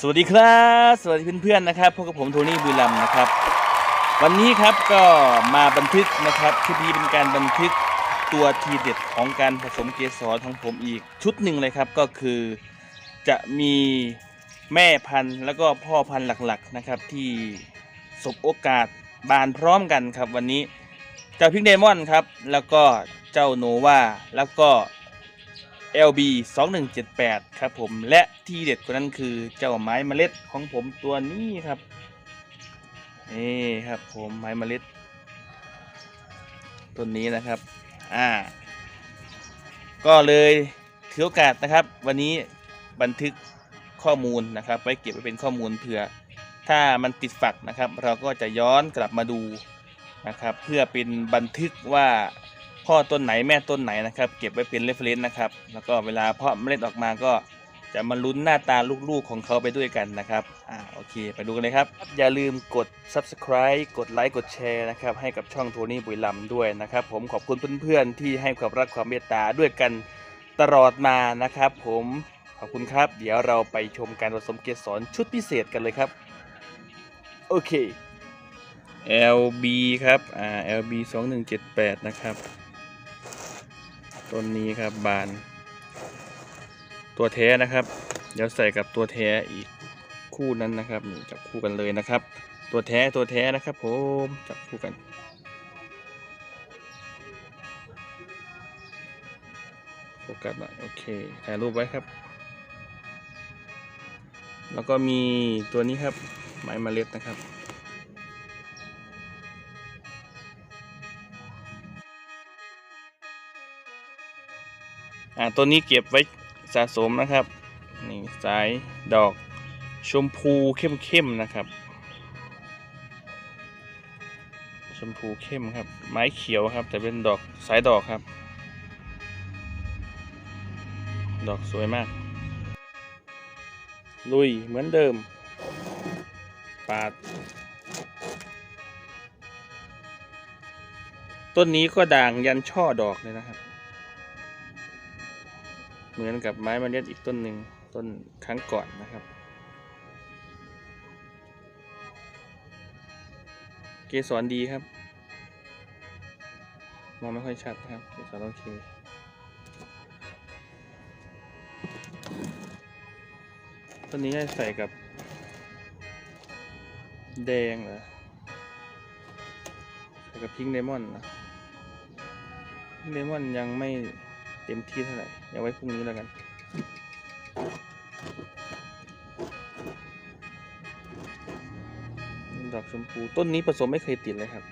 สวัสดีครับ สวัสดีเพื่อนๆนะครับพบกับผมโทนี่บุญลำนะครับ วันนี้ครับก็มาบันทึกนะครับชุดนี้เป็นการบันทึกตัวทีเด็ดของการผสมเกสรของผมอีกชุดหนึ่งเลยครับก็คือจะมีแม่พันธุ์แล้วก็พ่อพันธุ์หลักๆนะครับที่สบโอกาสบานพร้อมกันครับวันนี้เจ้าพิงเดมอนครับแล้วก็เจ้าโนวาแล้วก็ LB 2178ครับผมและที่เด็ดกว่านั้นคือเจ้าไม้เมล็ดของผมตัวนี้ครับนี่ครับผมไม้เมล็ดต้นนี้นะครับอ่าก็เลยถือโอกาสนะครับ วันนี้บันทึกข้อมูลนะครับไว้เก็บไว้เป็นข้อมูลเผื่อ ถ้ามันติดฝักนะครับ เราก็จะย้อนกลับมาดูนะครับ เพื่อเป็นบันทึกว่า พ่อต้นไหนแม่ต้นไหนนะครับ เก็บไว้เป็นเรฟเฟรนซ์นะครับ แล้วก็เวลาเพาะเมล็ดออกมาก็จะมาลุ้นหน้าตาลูกๆของเขาไปด้วยกันนะครับ อ่า โอเค ไปดูกันเลยครับ อย่าลืมกด subscribe กดไลค์ กดแชร์นะครับ ให้กับช่องโทนี่บุยลำด้วยนะครับ ผมขอบคุณเพื่อนๆ ที่ให้ความรักความเมตตาด้วยกันตลอดมานะครับ ผม ขอบคุณครับ เดี๋ยวเราไปชมการผสมเกสรชุดพิเศษกันเลยครับ โอเค LB ครับ อ่า LB 2178 นะครับ ต้นนี้ครับบาน ตัวแท้นะครับ เดี๋ยวใส่กับตัวแท้อีกคู่นั้นนะครับนี่จับคู่กันเลยนะครับ ตัวแท้ตัวแท้นะครับผมจับคู่กันโฟกัสหน่อยโอเคถ่ายรูปไว้ครับ แล้วก็มีตัวนี้ครับไม้เมล็ดนะครับ อ่าตัวนี้เก็บไว้สะสมนะครับนี่สายดอกชมพูเข้มๆนะครับ ชมพูเข้มครับ ไม้เขียวครับ แต่เป็นดอกสายดอกครับ ดอกสวยมาก ลุยเหมือนเดิม ปาด ต้นนี้ก็ด่างยันช่อดอกเลยนะครับ เหมือนกับไม้มะเร็ดอีกต้นหนึ่งต้นครั้งก่อนนะครับ เกสรดีครับ มองไม่ค่อยชัดนะครับ เกสรโอเคต้นนี้ให้ใส่กับ แดงเหรอใส่กับพิงเลมอนนะพิงเลมอนยังไม่ เต็มที่เท่าไหร่เดี๋ยวไว้พรุ่งนี้แล้วกัน ดอกชมพูต้นนี้ผสมไม่เคยติดเลยครับ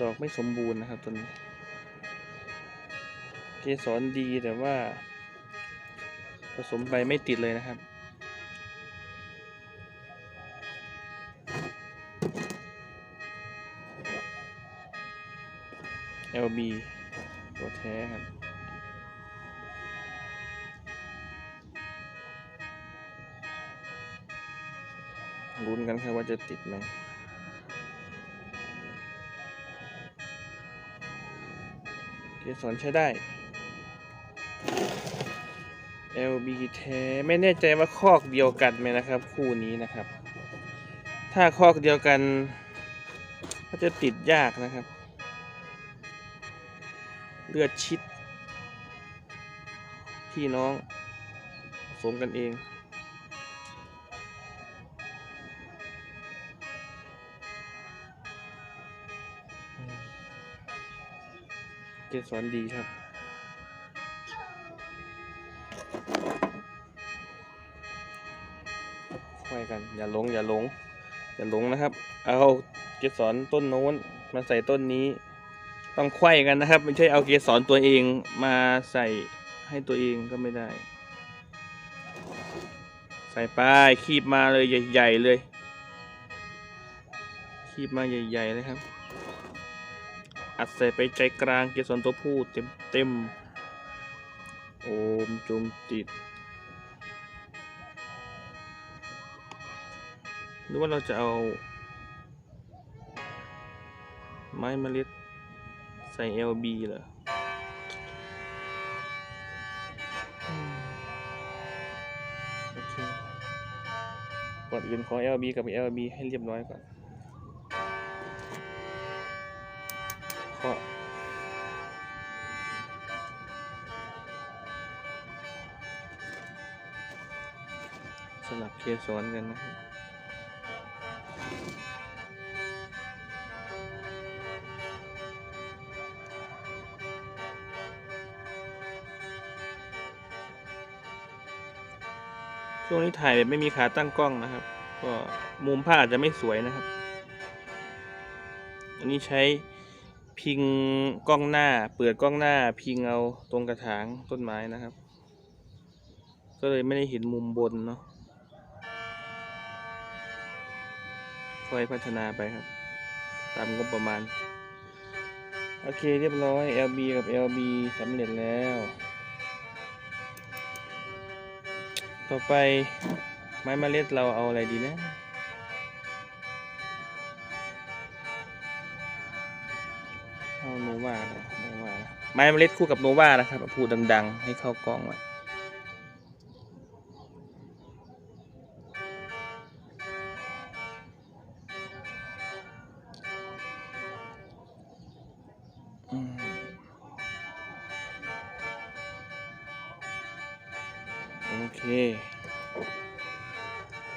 ดอกไม่สมบูรณ์นะครับต้นนี้ เกสรดีแต่ว่า ผสมไปไม่ติดเลยนะครับ LB ตัวแท้ครับลุ้นกันครับว่าจะติดไหมเกสรใช้ได้ LB แท้ ไม่แน่ใจว่าคอกเดียวกันไหมนะครับ คู่นี้นะครับ ถ้าคอกเดียวกัน ก็จะติดยากนะครับ เลือดชิด พี่น้องสมกันเอง เกสรดีครับค่อยกัน อย่าหลง อย่าหลง อย่าหลงนะครับ เอาเกสรต้นโน้นมาใส่ต้นนี้ ต้องไขว้กันนะครับ ไม่ใช่เอาเกสรตัวเองมาใส่ให้ตัวเองก็ไม่ได้ ใส่ไปคีบมาเลยใหญ่ๆเลย คีบมาใหญ่ๆเลยครับ อัดใส่ไปใจกลางเกสรตัวผู้เต็มเต็มๆโอมจุมติดหรือว่าเราจะเอา ไม้เมล็ด ใส่ LB เหรอโอเคก่อนอื่นขอ LB กับ LB ให้เรียบร้อยก่อนขอสลับเคสซ้อนกันนะครับ วงนี้ถ่ายแบบไม่มีขาตั้งกล้องนะครับ ก็มุมภาพอาจจะไม่สวยนะครับ อันนี้ใช้พิงกล้องหน้า เปิดกล้องหน้า พิงเอาตรงกระถางต้นไม้นะครับ ก็เลยไม่ได้เห็นมุมบนเนาะค่อยพัฒนาไปครับ ตามงบประมาณ โอเคเรียบร้อย LB กับ LB สำเร็จแล้ว ต่อไปไม้มเมล็ดเราเอาอะไรดีนะ เอาโนวาโนวาไม้เมล็ดคู่กับโนวานะครับพูดดัง ๆ ให้เข้ากล้องไว้ โอเค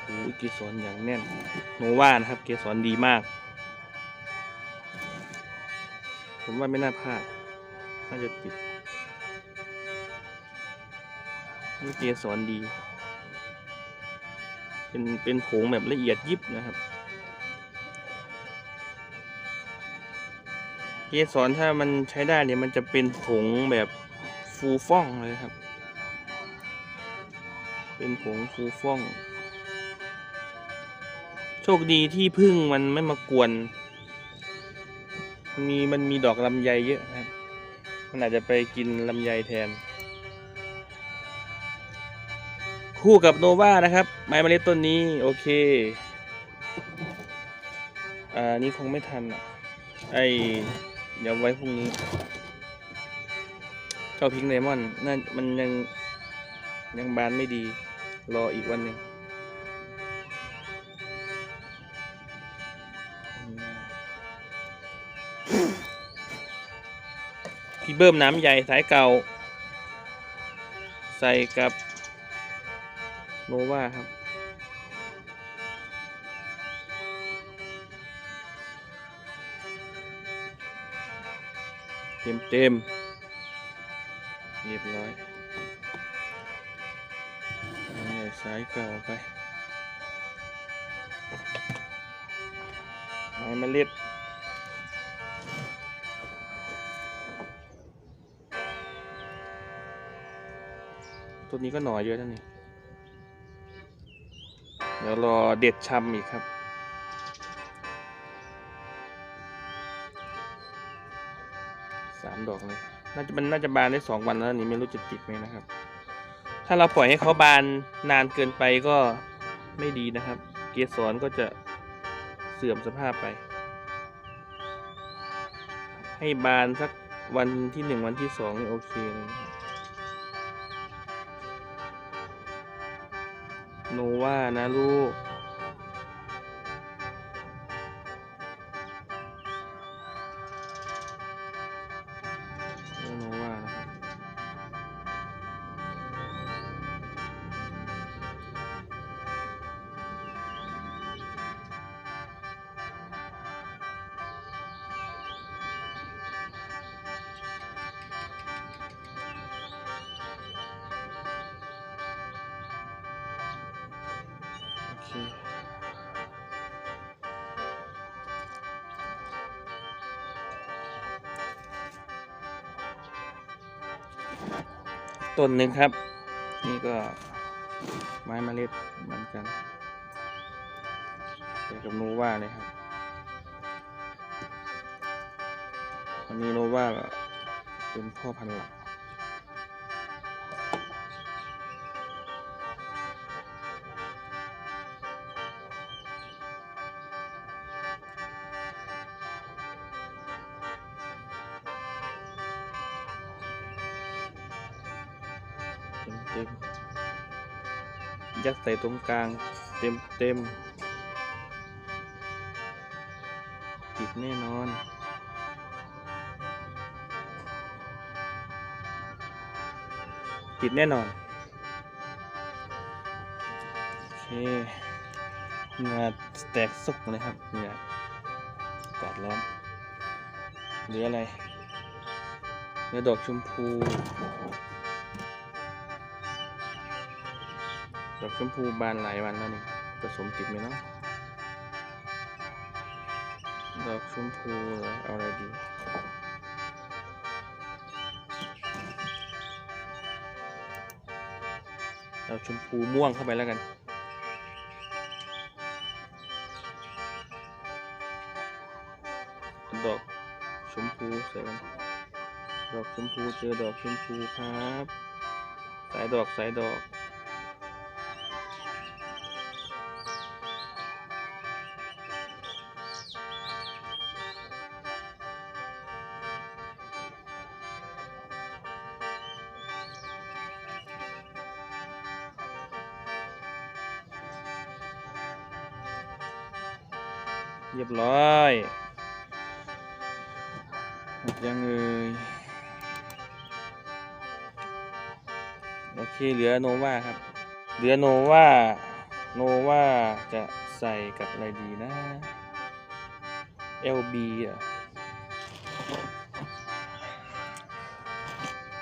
โอ้เกสรอย่างแน่นโนวานะครับ เกสรดีมาก ผมว่าไม่น่าพลาด น่าจะติด นี่เกสรดี เป็นเป็นผงแบบละเอียดยิบนะครับ เกสรถ้ามันใช้ได้เนี่ยมันจะเป็นผงแบบฟูฟ่องเลยครับ เป็นผงฟูฟ่อง โชคดีที่พึ่งมันไม่มากวน มีมันมีดอกลำไยเยอะครับ มันอาจจะไปกินลำไยแทน คู่กับโนวานะครับ ไม้เมล็ดต้นนี้ โอเค อ่า นี่คงไม่ทันอะ ไอเดี๋ยวไว้พรุ่งนี้ เจ้าพิงไดมอนด์น่ามันยัง ยังบานไม่ดี รออีกวันหนึ่งพี่เบิ้มน้ำใหญ่สายเก่า ใส่กับโนวาครับเต็มเต็มเรียบร้อย สายเก่าไปไม้เมล็ดตัวนี้ก็หน่อเยอะท่านนี่เดี๋ยวรอเด็ดชำอีกครับ สามดอกเลย น่าจะมันน่าจะบานได้สองวันแล้วนี่ไม่รู้จะติดไหมนะครับ ถ้าเราปล่อยให้เขาบานนานเกินไปก็ไม่ดีนะครับ เกสรก็จะเสื่อมสภาพไป ให้บานสักวันที่หนึ่งวันที่สองนี่โอเคเลยนะโนว่านะลูก โอเคต้นหนึ่งครับ นี่ก็ไม้เมล็ดเหมือนกันใส่กับโนวาเลยครับอันนี้โนวาเป็นพ่อพันธุ์หลัก ใส่ตรงกลางเต็มเต็มติดแน่นอน ติดแน่นอน โอเคเหงาแตกสุกเลยครับเหงาอกาศร้อนเหลืออะไรเหลือดอกชมพู ดอกชมพูบานหลายวันแล้วนี่ผสมติดไหมเนาะดอกชมพูเอเอาอะไรดีเอาชมพูม่วงเข้าไปแล้วกัน ดอกชมพูใส่กัน ดอกชมพูเจอดอกชมพูครับ สายดอกสายดอก เรียบร้อยหมดยังเอ่ยโอเคเหลือโนวาครับ เหลือโนวาโนวาจะใส่กับอะไรดีนะ LB อะ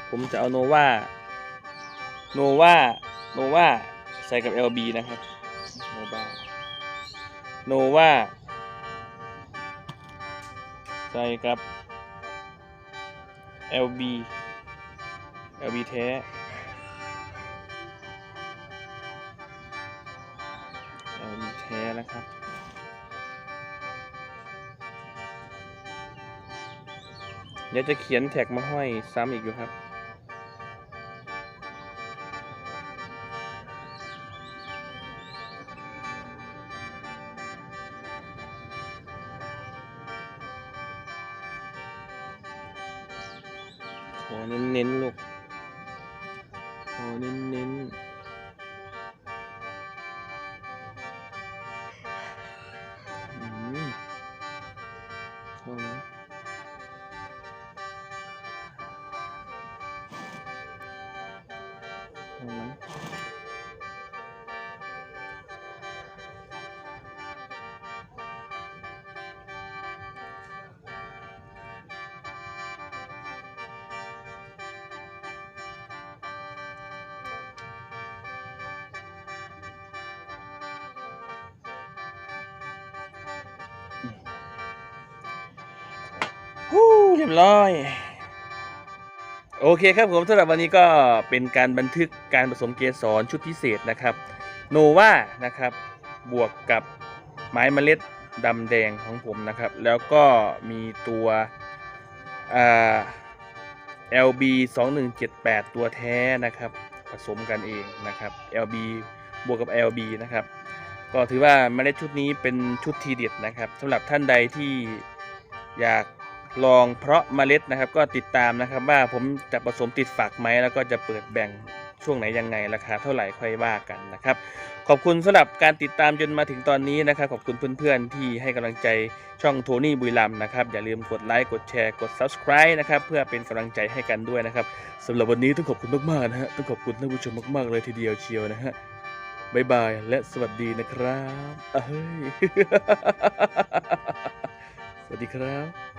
ผมจะเอาโนวาโนวาโนวาใส่กับ LB นะครับโนวาโนวา ใส่กับ LB LB แท้ LB แท้นะครับ เดี๋ยวจะเขียนแท็กมาห้อยซ้ำอีกอยู่ครับ ขอเน้นๆลูกขอเน้นๆ เรียบร้อย โอเคครับผมสำหรับวันนี้ก็เป็นการบันทึกการผสมเกสรชุดพิเศษนะครับ โนวานะครับบวกกับไม้เมล็ดดำแดงของผมนะครับ แล้วก็มีตัวอ่า LB 2178 ตัวแท้นะครับ ผสมกันเองนะครับ LB บวกกับ LB นะครับ ก็ถือว่าเมล็ดชุดนี้เป็นชุดทีเด็ดนะครับสำหรับท่านใดที่อยาก ลองเพราะเมล็ดนะครับ ก็ติดตามนะครับว่าผมจะผสมติดฝักไหมแล้วก็จะเปิดแบ่งช่วงไหนยังไงราคาเท่าไหร่ค่อยว่ากันนะครับ ขอบคุณสำหรับการติดตามจนมาถึงตอนนี้นะครับ ขอบคุณเพื่อนๆ ที่ให้กำลังใจช่องโทนี่บุยลัมนะครับ อย่าลืมกดไลค์กดแชร์กด subscribe นะครับ เพื่อเป็นกำลังใจให้กันด้วยนะครับสำหรับวันนี้ต้องขอบคุณมากๆนะฮะต้องขอบคุณท่านผู้ชมมากๆเลยทีเดียวเชียวนะฮะบายบายและสวัสดีนะครับเอ้ยสวัสดีครับ